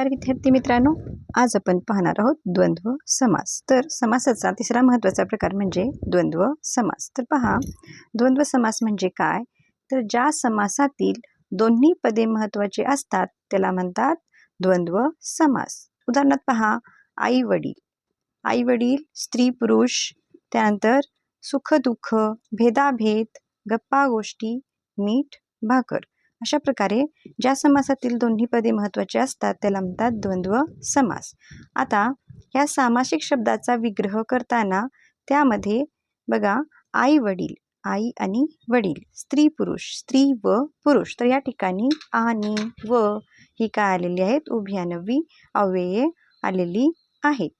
नमस्कार विद्यार्थी मित्रांनो. आज आपण पाहणार आहोत द्वंद्व समास. तर समासाचा तिसरा महत्त्वाचा प्रकार म्हणजे द्वंद्व समास. तर पहा द्वंद्व समास म्हणजे काय? तर ज्या समासातील दोन्ही पदे महत्त्वाची असतात त्याला म्हणतात द्वंद्व समास. उदाहरणार्थ पहा आई वडील आई वडील स्त्री पुरुष त्यानंतर सुखदुःख भेदाभेद गप्पा गोष्टी मीठ भाकर. अशा प्रकारे ज्या समासातील दोन्ही पदे महत्त्वाचे असतात त्याला म्हणतात द्वंद्व समास. आता या सामासिक शब्दाचा विग्रह करताना त्यामध्ये बघा आई वडील आई आणि वडील स्त्री पुरुष स्त्री व पुरुष. तर या ठिकाणी आणि व ही काय आलेली आहेत? उभ्यानवी अव्यये आलेली आहेत.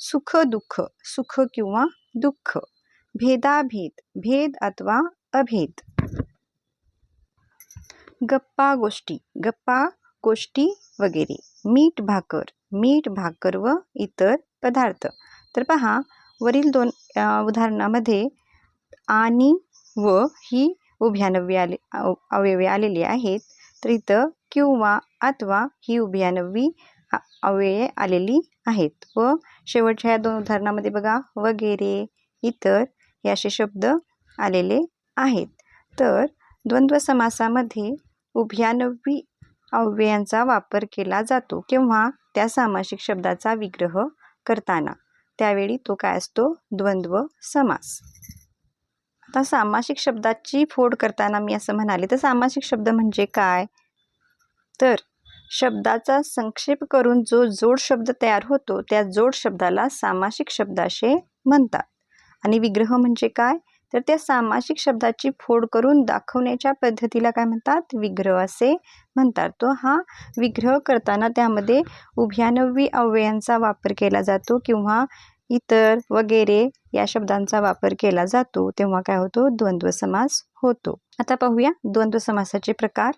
सुख दुःख सुख किंवा दुःख. भेदाभेद भेद अथवा अभेद. गप्पा गोष्टी गप्पा गोष्टी वगैरे. मीठ भाकर मीठ भाकर व इतर पदार्थ. तर पहा वरील दोन उदाहरणामध्ये आणि व ही उभ्यानवी आले अवयवे आलेली आहेत. तर इथं किंवा अथवा ही उभ्यानवी अवयवे आलेली आहेत. व शेवटच्या या दोन उदाहरणामध्ये बघा वगैरे इतर हे असे शब्द आलेले आहेत. तर द्वंद्व समासामध्ये उभयानवी अव्ययांचा वापर केला जातो किंवा त्या सामासिक शब्दाचा विग्रह करताना. त्यावेळी तो काय असतो? द्वंद्व समास. आता सामासिक शब्दाची फोड करताना मी असं म्हणाले तर सामासिक शब्द म्हणजे काय? तर शब्दाचा संक्षेप करून जो जोड शब्द तयार होतो त्या जोड शब्दाला सामासिक शब्द असे म्हणतात. आणि विग्रह म्हणजे काय? तर त्या सामासिक शब्दाची फोड करून दाखवण्याच्या पद्धतीला काय म्हणतात? विग्रह असे म्हणतात. तो हा विग्रह करताना त्यामध्ये उभ्यानवी अव्ययांचा वापर केला जातो किंवा इतर वगैरे या शब्दांचा वापर केला जातो. तेव्हा काय होतो? द्वंद्व समास होतो. आता पाहूया द्वंद्व समासाचे प्रकार.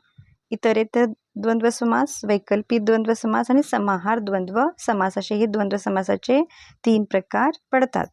इतरेतर द्वंद्व समास वैकल्पिक द्वंद्व समास आणि समाहार द्वंद्व समास असे हे द्वंद्व समासाचे तीन प्रकार पडतात.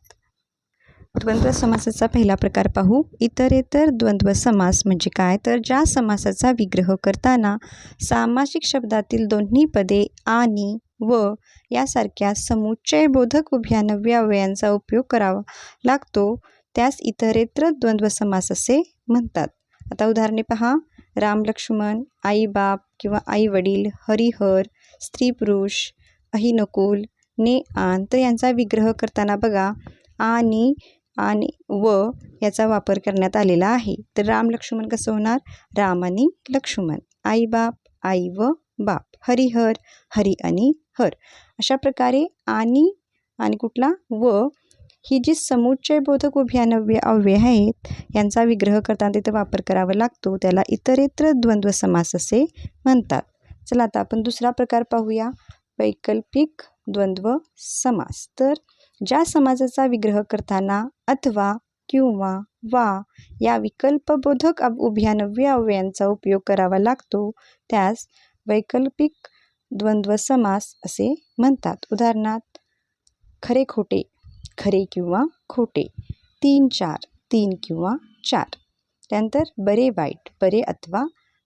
द्वंद्व समासाचा पहिला प्रकार पाहू. इतरेतर द्वंद्व समास म्हणजे काय? तर ज्या समासाचा विग्रह करताना सामासिक शब्दातील दोन्ही पदे आणि व यासारख्या समुच्चयबोधक उभयानव्य अवयांचा उपयोग करावा लागतो. त्यास इतरेत्र द्वंद्व समास असे म्हणतात. आता उदाहरणे पहा. राम लक्ष्मण आई बाप किंवा आई वडील हरिहर स्त्री पुरुष अहिनकुल ने आन तर यांचा विग्रह करताना बघा. आणि आणि व याचा वापर करण्यात आलेला आहे. तर राम लक्ष्मण कसं होणार? राम आणि लक्ष्मण. आई बाप आई व बाप. हरिहर हरी आणि हर. अशा प्रकारे आणि आणि कुठला? व. ही जी समुच्चयबोधक उभयानव्य अव्यय आहेत यांचा विग्रह करताना तिथं वापर करावा लागतो. त्याला इतरेत्र द्वंद्व समास असे म्हणतात. चला आता आपण दुसरा प्रकार पाहूया. वैकल्पिक द्वंद्व समास. तर ज्या समाजाचा विग्रह करताना अथवा किंवा वा या विकल्पबोधक उभयानव्य अवयवांचा उपयोग करावा लागतो त्यास वैकल्पिक द्वंद्व समास असे म्हणतात. उदाहरणार्थ खरे खोटे खरे किंवा खोटे तीन चार तीन किंवा चार. त्यानंतर बरे वाईट बरे अथवा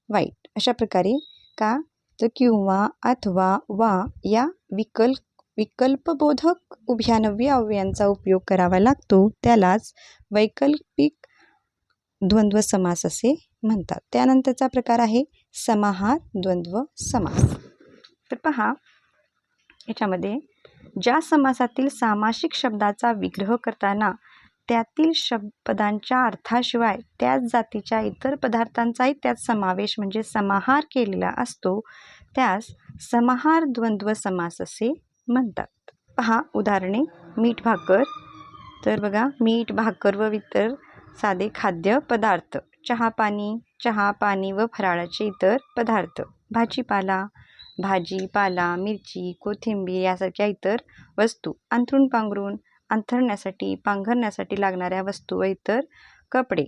वाईट. अशा प्रकारे का तर किंवा अथवा वा या विकल्प विकल्पबोधक उभयानव्य अवयांचा उपयोग करावा लागतो. त्यालाच वैकल्पिक द्वंद्व समास असे म्हणतात. त्यानंतरचा प्रकार आहे समाहार द्वंद्व समास तर पहा याच्यामध्ये ज्या समासातील सामासिक शब्दाचा विग्रह करताना त्यातील शब्दांच्या अर्थाशिवाय त्याच जातीच्या इतर पदार्थांचाही त्यात समावेश म्हणजे समाहार केलेला असतो. त्यास समाहार द्वंद्व समास असे म्हणतात. पहा उदाहरणे. मीठ भाकर. तर बघा मीठ भाकर व इतर साधे खाद्य पदार्थ. चहा पाणी. चहा पाणी व फराळाचे इतर पदार्थ. भाजीपाला भाजी पाला मिरची कोथिंबीर यासारख्या इतर वस्तू. अंथरूण पांघरून अंथरण्यासाठी पांघरण्यासाठी लागणाऱ्या वस्तू व इतर कपडे.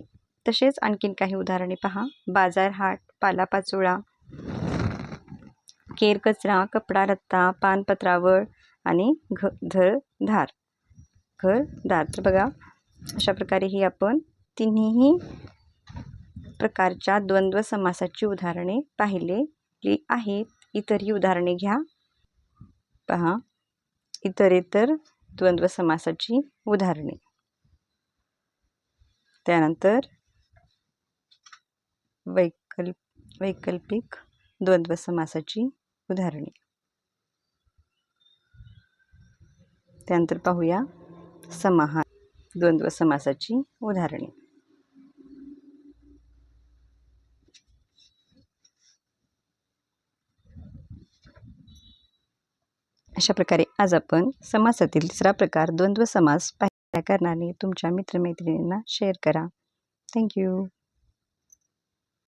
तसेच आणखीन काही उदाहरणे पहा. बाजारहाट पालापाचोळा. केर कचरा कपडा रत्ता पानपत्रावळ आणि घ धर धार. घर दार तर बघा अशा प्रकारे ही आपण तिन्हीही प्रकारच्या द्वंद्व समासाची उदाहरणे पाहिलेली आहेत. इतरही उदाहरणे घ्या. पहा इतरेतर द्वंद्व समासाची उदाहरणे. त्यानंतर वैकल्प वैकल्पिक द्वंद्व समासाची उदाहरणे. त्यानंतर पाहूया समाहार द्वंद्व समासाची उदाहरणे. अशा प्रकारे आज आपण समासातील तिसरा प्रकार द्वंद्व समास पाहिल्या कारणाने तुमच्या मित्रमैत्रिणींना शेअर करा. थँक्यू